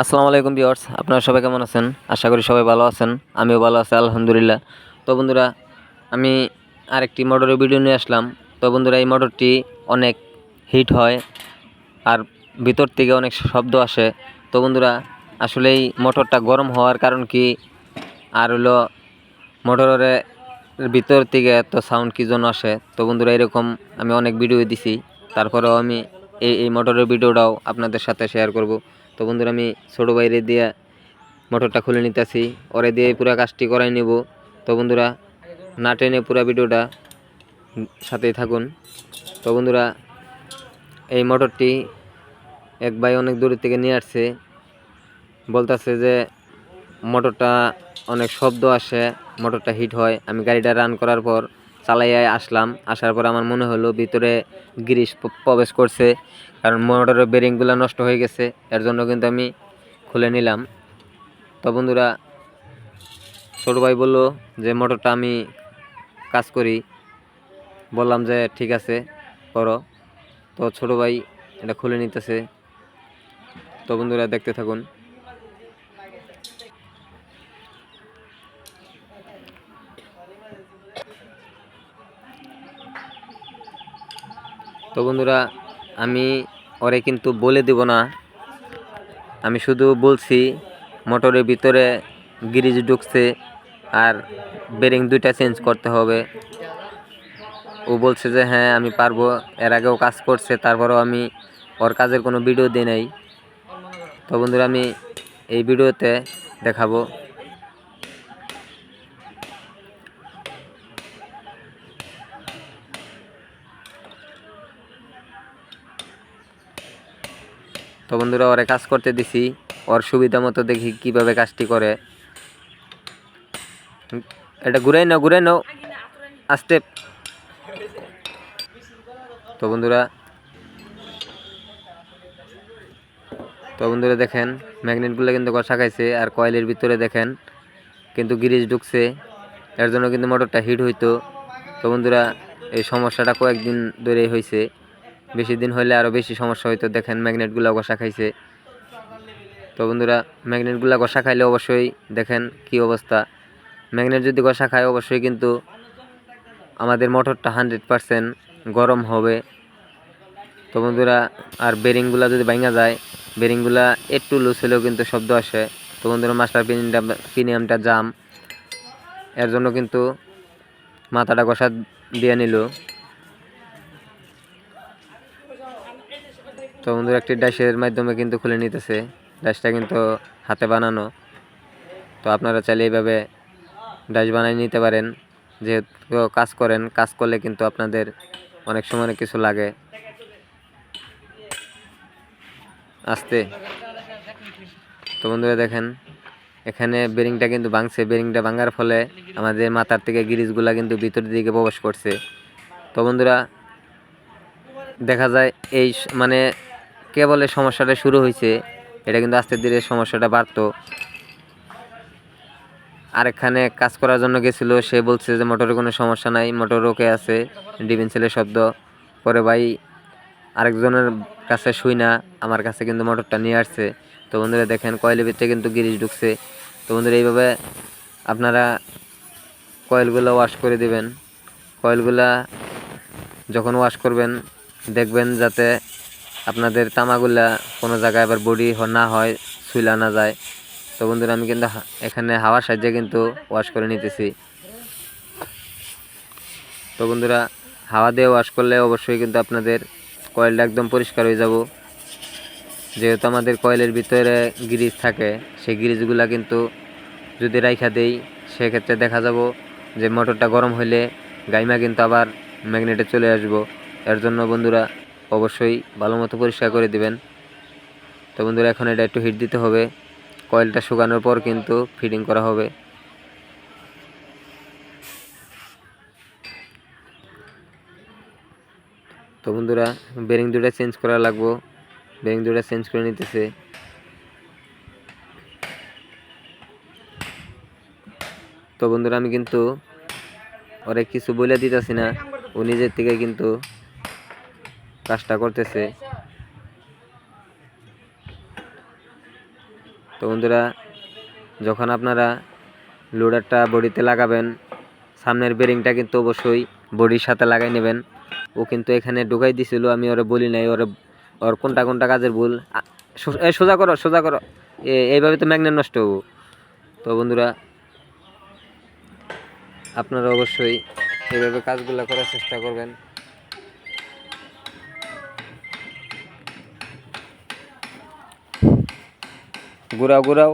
আসসালামু আলাইকুম ভিউয়ার্স, আপনারা সবাই কেমন আছেন? আশা করি সবাই ভালো আছেন, আমিও ভালো আছি, আলহামদুলিল্লাহ। তো বন্ধুরা, আমি আরেকটি মোটরের ভিডিও নিয়ে আসলাম। তো বন্ধুরা, এই মোটরটি অনেক হিট হয় আর ভিতর থেকে অনেক শব্দ আসে। তো বন্ধুরা, আসলে এই মোটরটা গরম হওয়ার কারণ কি? আর হলো মোটরের ভিতর থেকে এত সাউন্ড কি জন্য আসে? তো বন্ধুরা, এরকম আমি অনেক ভিডিও দিছি। তারপরেও আমি এই এই মোটরের ভিডিওটাও আপনাদের সাথে শেয়ার করব। তো বন্ধুরা, আমি ছোটো বাইরে দিয়ে মোটরটা খুলে নিতেছি। ওরে দিয়ে পুরো কাজটি করাই নেব। তো বন্ধুরা, না টেনে পুরো ভিডিওটা সাথেই থাকুন। তো বন্ধুরা, এই মোটরটি এক ভাই অনেক দূর থেকে নিয়ে আসছে। বলতেছে যে, মোটরটা অনেক শব্দ আসে, মোটরটা হিট হয়, আমি গাড়িটা রান করার পর চালাইয়া আসলাম। আসার পর আমার মনে হলো ভিতরে গ্রিস প্রবেশ করছে। কারণ মোটরের বেরিংগুলো নষ্ট হয়ে গেছে। এর জন্য কিন্তু আমি খুলে নিলাম। তো বন্ধুরা, ছোটো ভাই বলল যে, মোটরটা আমি কাজ করি। বললাম যে, ঠিক আছে, করো। তো ছোটো ভাই এটা খুলে নিতেছে। তো বন্ধুরা, দেখতে থাকুন। তো বন্ধুরা, আমি ওরে কিন্তু বলে দেব না। আমি শুধু বলছি, মোটরের ভিতরে গ্রিজ ঢুকছে আর বেরিং দুইটা চেঞ্জ করতে হবে। ও বলছে যে হ্যাঁ আমি পারব। এর আগেও কাজ করছে, তারপরেও আমি ওর কাজের কোনো ভিডিও দিই নাই। তো বন্ধুরা, আমি এই ভিডিওতে দেখাবো। তো বন্ধুরা, ওরে কাজ করতে দিছি। ওর সুবিধা মতো দেখি কীভাবে কাজটি করে। এটা ঘুরাই নাও ঘুরাই নাও। আস্তে। তো বন্ধুরা তো বন্ধুরা দেখেন, ম্যাগনেটগুলো কিন্তু কষা খাইছে আর কয়েলের ভিতরে দেখেন, কিন্তু গিরিজ ঢুকছে। এর জন্য কিন্তু মোটরটা হিট হইতো। তো বন্ধুরা, এই সমস্যাটা কয়েকদিন ধরেই হয়েছে বেশি দিন হলে আরও বেশি সমস্যা হইতো। দেখেন ম্যাগনেটগুলো কষা খাইছে। তো বন্ধুরা, ম্যাগনেটগুলো কষা খাইলে অবশ্যই দেখেন কি অবস্থা। ম্যাগনেট যদি কষা খায়, অবশ্যই কিন্তু আমাদের মোটরটা হান্ড্রেড পারসেন্ট গরম হবে। তো বন্ধুরা, আর বেরিংগুলো যদি ভাঙা যায়, বেরিংগুলা একটু লুজ হলেও কিন্তু শব্দ আসে। তো বন্ধুরা, মাস্টার পিনিয়ামটা পিনিয়ামটা জাম। এর জন্য কিন্তু মাথাটা কষা দিয়ে নিল। তো বন্ধুরা একটি ড্যাশের মাধ্যমে কিন্তু খুলে নিতেছে। ড্যাশটা কিন্তু হাতে বানানো। তো আপনারা চাইলে এইভাবে ড্যাশ বানিয়ে নিতে পারেন। যেহেতু কাজ করেন, কাজ করলে কিন্তু আপনাদের অনেক সময় কিছু লাগে। আসতে। তো বন্ধুরা দেখেন, এখানে বেরিংটা কিন্তু ভাঙছে। বেরিংটা ভাঙার ফলে আমাদের মাথার থেকে গিরিজগুলা কিন্তু ভিতরের দিকে প্রবেশ করছে। তো বন্ধুরা দেখা যায়, এই মানে কেবল এই সমস্যাটা শুরু হয়েছে, এটা কিন্তু আস্তে ধীরে সমস্যাটা বাড়তো। আরেকখানে কাজ করার জন্য গেছিল, সে বলছে যে মোটরের কোনো সমস্যা নাই, মোটর ওকে আছে ডিবিন শব্দ। পরে ভাই আরেকজনের কাছে শুই না, আমার কাছে কিন্তু মোটরটা নিয়ে আসছে। তো বন্ধুরা দেখেন কয়েলের ভিতরে কিন্তু গিরিজ ঢুকছে। তো বন্ধুরা এইভাবে আপনারা কয়েলগুলো ওয়াশ করে দিবেন। কয়েলগুলা যখন ওয়াশ করবেন, দেখবেন যাতে আপনাদের তামাগুলা কোনো জায়গায় আবার বডি না হয় সুইলা না যায়। তো বন্ধুরা, আমি কিন্তু এখানে হাওয়ার সাহায্যে কিন্তু ওয়াশ করে নিতেছি। তো বন্ধুরা, হাওয়া দিয়ে ওয়াশ করলে অবশ্যই কিন্তু আপনাদের কয়েলটা একদম পরিষ্কার হয়ে যাব। যেহেতু আমাদের কয়েলের ভিতরে গ্রিজ থাকে, সেই গ্রিজগুলা কিন্তু যদি রাইখা দেই, সেক্ষেত্রে দেখা যাব যে মোটরটা গরম হইলে গাইমা কিন্তু আবার ম্যাগনেটে চলে আসব। এর জন্য বন্ধুরা অবশ্যই ভালো মতো পরিষ্কার করে দিবেন। তো বন্ধুরা, এখন এটা একটু হিট দিতে হবে। কয়েলটা শুকানোর পর কিন্তু ফিটিং করা হবে। তো বন্ধুরা বেরিং দুটা চেঞ্জ করা লাগবো। বেরিং দুটা চেঞ্জ করে নিতেছে। তো বন্ধুরা, আমি কিন্তু ওরে কিছু বলে দিতেছি না। ও নিজের থেকে কিন্তু কাজটা করতেছে। তো বন্ধুরা, যখন আপনারা লোডারটা বডিতে লাগাবেন, সামনের বেরিংটা কিন্তু অবশ্যই বডির সাথে লাগাই নেবেন। ও কিন্তু এখানে ঢুকাই দিছিল, আমি ওরা বলি নাই, ওরা ওর কোনটা কোনটা কাজের ভুল? সোজা করো সোজা করো। এইভাবে তো ম্যাগনেট নষ্ট হব। তো বন্ধুরা, আপনারা অবশ্যই এইভাবে কাজগুলো করার চেষ্টা করবেন। ঘুরাও ঘুরাও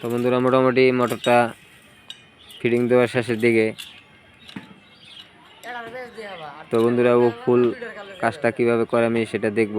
তো বন্ধুরা, মোটামুটি মোটরটা ফিটিং দেওয়ার শেষের দিকে। তো বন্ধুরা, ও ফুল কাজটা কীভাবে করে আমি সেটা দেখব।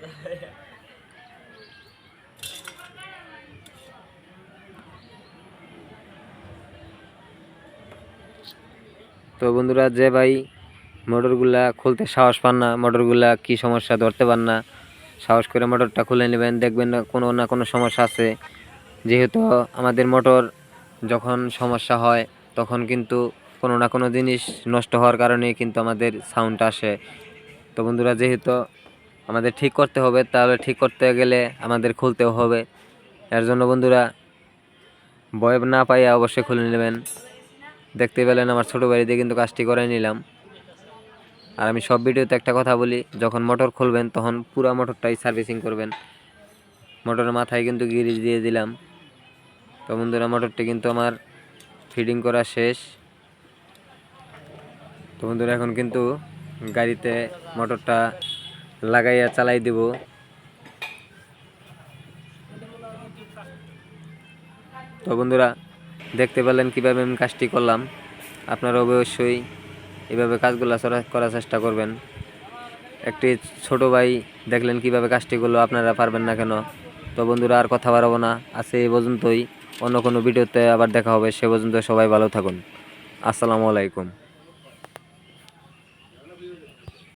তো বন্ধুরা, যে ভাই মোটরগুলা খুলতে সাহস পান না, মোটরগুলা কি সমস্যা ধরতে পান না, সাহস করে মোটরটা খুলে নেবেন, দেখবেন না কোনো না কোনো সমস্যা আছে। যেহেতু আমাদের মোটর যখন সমস্যা হয়, তখন কিন্তু কোনো না কোনো জিনিস নষ্ট হওয়ার কারণে কিন্তু আমাদের সাউন্ড আসে। তো বন্ধুরা, যেহেতু আমাদের ঠিক করতে হবে, তাহলে ঠিক করতে গেলে আমাদের খুলতেও হবে। এর জন্য বন্ধুরা, ভয় না পাইয়া অবশ্যই খুলে নেবেন। দেখতে পেলেন আমার ছোটো বাড়িতে কিন্তু কাজটি করে নিলাম। আর আমি সব ভিডিওতে একটা কথা বলি, যখন মোটর খুলবেন তখন পুরো মোটরটাই সার্ভিসিং করবেন। মোটরের মাথায় কিন্তু গিরিজ দিয়ে দিলাম। তো বন্ধুরা, মোটরটি কিন্তু আমার ফিডিং করা শেষ। তো বন্ধুরা, এখন কিন্তু গাড়িতে মোটরটা লাগাইয়া চালাই দেব। তো বন্ধুরা, দেখতে পেলেন কীভাবে আমি কাজটি করলাম। আপনারা অবশ্যই এভাবে কাজগুলো করার চেষ্টা করবেন। একটি ছোট ভাই দেখলেন কীভাবে কাজটি করল, আপনারা পারবেন না কেন? তো বন্ধুরা, আর কথা বাড়াবো না। আছে এই পর্যন্তই। অন্য কোনো ভিডিওতে আবার দেখা হবে। সে পর্যন্ত সবাই ভালো থাকুন। আসসালামু আলাইকুম।